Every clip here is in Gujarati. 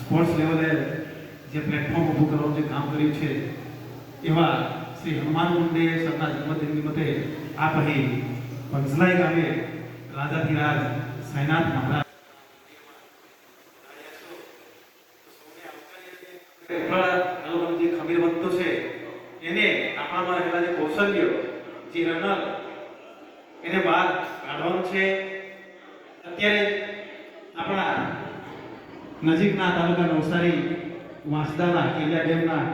સ્પોર્ટ્સ લેવલે જે પ્લેટફોર્મ ઊભું કરવાનું જે કામ કર્યું છે, એવા શ્રી હનુમાન મુંડે સરના જન્મદિન નિમિત્તે આ અહીં પંચલાઈ ગામે રાજાધિરાજ સાઈનાથ મહારાજ આપણામાં રહેલા જે કૌશલ્યો, જે રનર, એને બહાર કાઢવાનું છે. અત્યારે નજીકના તાલુકા નવસારી વાંસદાના કેલિયા ડેમના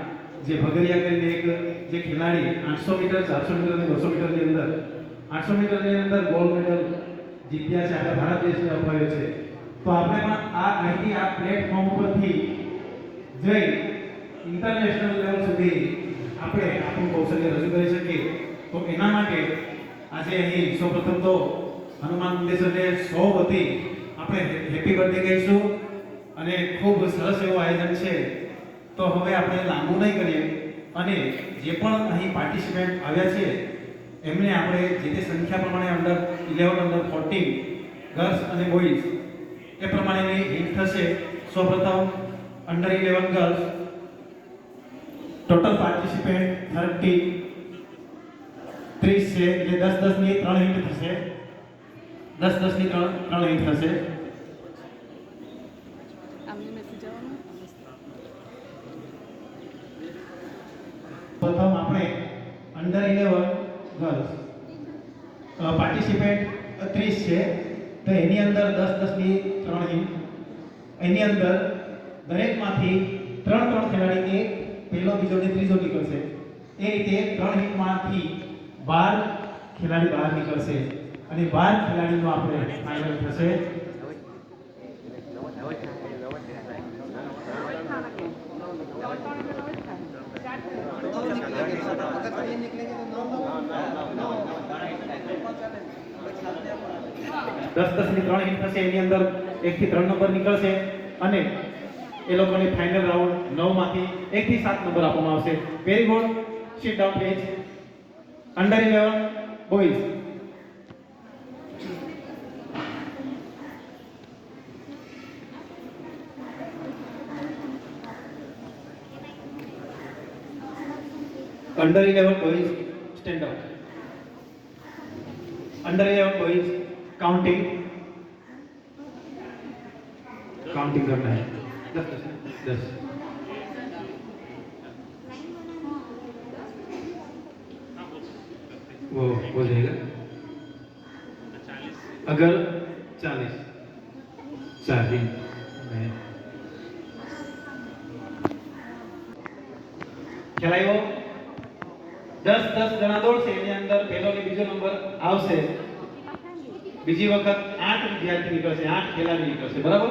જે ભગરિયા કરીને એક જે ખેલાડી આઠસો મીટર, ચારસો મીટર અને બસો મીટરની અંદર, આઠસો મીટરની અંદર ગોલ્ડ મેડલ જીત્યા છે. આપણા ભારત દેશને અપાયો છે. તો આપણે પણ આ અહીંથી આ પ્લેટફોર્મ ઉપરથી જઈ ઇન્ટરનેશનલ લેવલ સુધી આપણે આપણું કૌશલ્ય રજૂ કરી શકીએ. તો એના માટે આજે અહીં સૌપ્રથમ તો હનુમાન મંદિરને સો વતી આપણે હેપી બર્થડે કહીશું. અને ખૂબ સરસ એવું આયોજન છે, તો હવે આપણે લાંબુ નહીં કરીએ. અને જે પણ અહીં પાર્ટિસિપેન્ટ આવ્યા છે, એમને આપણે જે તે સંખ્યા પ્રમાણે under eleven under fourteen girls અને બોયઝ એ પ્રમાણેની હિટ થશે. સૌપ્રથમ under eleven girls total participant thirty ત્રીસ છે, એટલે દસ દસની ત્રણ હિટ થશે. દસ દસની ત્રણ ત્રણ હિટ થશે. ઇલેવન ગર્લ્સ પાર્ટિસિપેટ ત્રીસ છે. તો એની અંદર દસ દસની ત્રણ હિટ. એની અંદર દરેકમાંથી ત્રણ ત્રણ ખેલાડી એક, પહેલો, બીજો ને ત્રીજો નીકળશે. એ રીતે ત્રણ હિટમાંથી બાર ખેલાડી બહાર નીકળશે. અને બાર ખેલાડીનો આપણે ફાઇનલ થશે. દસ દસની ત્રણ હિટ થશે, એની અંદર એકથી ત્રણ નંબર નીકળશે અને એ લોકોની ફાઇનલ રાઉન્ડ નવમાંથી એકથી સાત નંબર આપવામાં આવશે. Very good sit down page under eleven boys under eleven boys stand up under eleven boys counting counting करना है दस दस दस वो हो जाएगा अगर चालीस चार ही मैं ખેલાડીઓ દસ દસ જણા દોડશે એની અંદર પહેલો ને બીજો નંબર આવશે બીજી વખત આઠ વિદ્યાર્થી નીકળશે આઠ ખેલાડી નીકળશે બરાબર?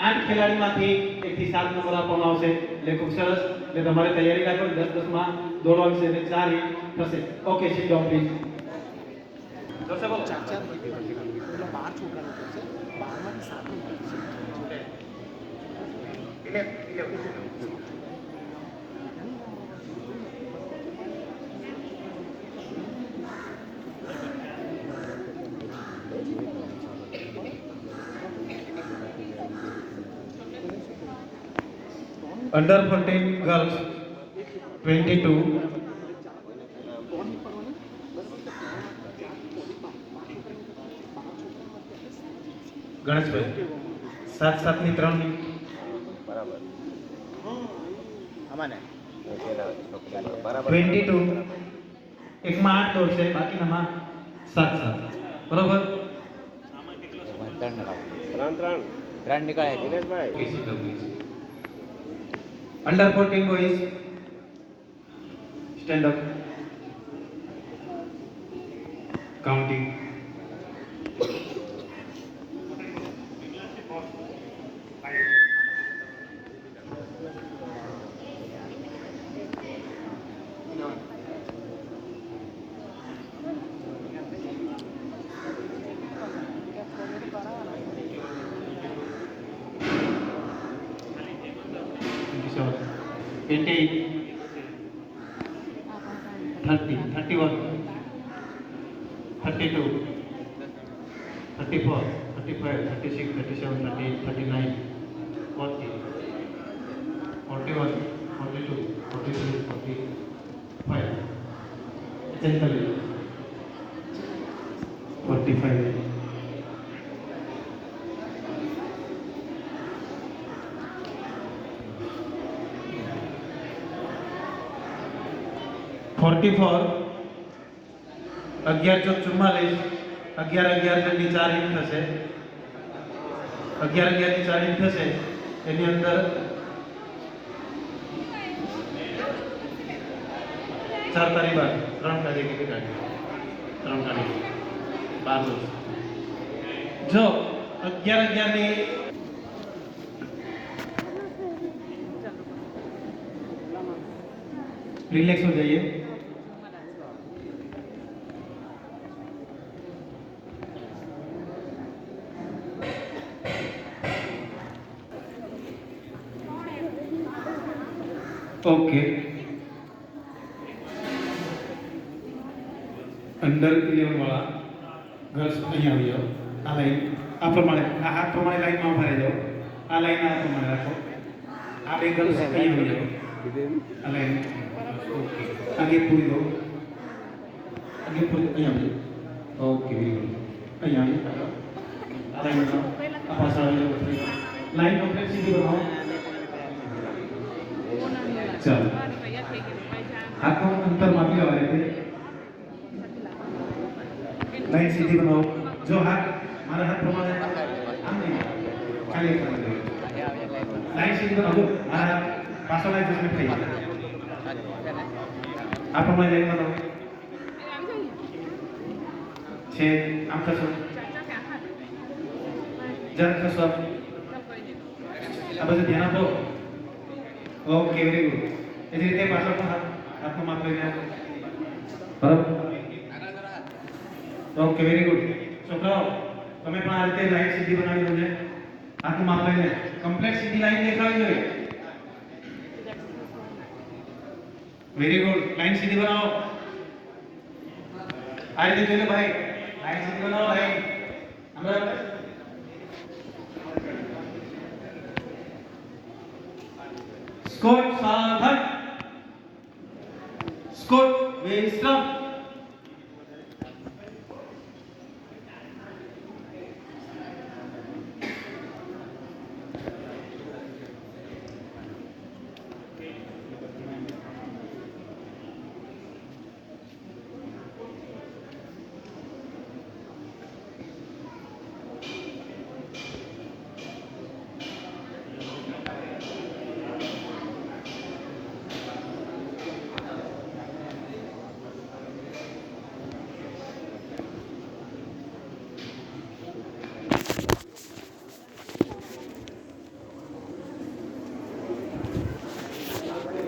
આઠ ખેલાડીમાંથી એક થી સાત નંબર આપવામાં આવશે. એટલે ખૂબ સરસ. એટલે તમારે તૈયારી રાખો દસ દસમાં દોડવા વિશે એટલે ચાર hit થશે. ઓકે સીટ ડાઉન પ્લીઝ ચાર એટલે બાર છોકરા નીકળશે બારમાંથી સાત નીકળશે અંડર 14 ગર્લ્સ 22 ગણેશભાઈ સાત સાતની ત્રણ. બરાબર. ટ્વેન્ટી ટુ એકમાં આઠ દોડશે બાકીનામાં સાત સાત. બરોબર? ત્રણ ત્રણ ત્રણ. ત્રણ. નીકળે Dineshbhai. Under fourteen boys stand up counting Twenty. Thirty. Thirty-one. Thirty-two. Thirty-four. Thirty-five. Thirty-six. Thirty-seven. Thirty-eight. Thirty-nine. Forty. Forty-one. Forty-two. Forty-three. Forty-five. Gentlemen. Forty-five. Forty four અગિયાર ચોક ચુમ્માલીસ. અગિયાર અગિયારની ચાર ઇંચ થશે. અગિયાર અગિયાર ચાર ઇંચ થશે. એની અંદર ચાર તારીખ બાર. ત્રણ તારીખ ત્રણ તારીખ બાર દોસ્ત જો, અગિયાર અગિયારની રિલેક્સ હો જઈએ. ઓકે. અંડર ઇલેવન વાળા ગર્લ્સ અહીંયા આવી જાઓ. આ લાઈન આ પ્રમાણે, આ આ પ્રમાણે લાઈનમાં ઊભા રહી જાઓ આ લાઈન આ પ્રમાણે રાખો. આ બે ગર્લ્સ અહીંયા આવી જાઓ. આ લાઈન ઓકે. આગે પૂરી દો. આગે પૂરી અહીંયા આવી જાઓ. ઓકે વેરી ગુડ અહીંયા આવી આ લાઈન આ પાછળ આવી જાઓ. લાઈન કમ્પ્લીટ સીધી બનાવો. હાથનો અંતર માપી લેવા રીતે લાઈન સીધી બનાવો. જો હાથ, મારા હાથ પ્રમાણે આમ નહીં. ખાલી. લાઈન સીધી બનાવો. મારા પાછળ આવી જશે થઈ આ પ્રમાણે લાઈન બનાવો. છે, આમ થશો જરા થશો. આ બધું ધ્યાન આપો. ઓકે વેરી ગુડ એ જ રીતે પાછળ પણ હાથ હાથનો માપ લઈને આવો. બરાબર ઓકે વેરી ગુડ છોકરાઓ તમે પણ આ રીતે લાઈન સીધી બનાવી દો છે હાથનું માપ લઈને કમ્પ્લીટ સીધી લાઈન દેખાવી જોઈએ વેરી ગુડ લાઈન સીધી બનાવો આ રીતે જોઈને ભાઈ લાઈન સીધી બનાવો લાઈન બરાબર સ્કોટ સાધન Good wisdom.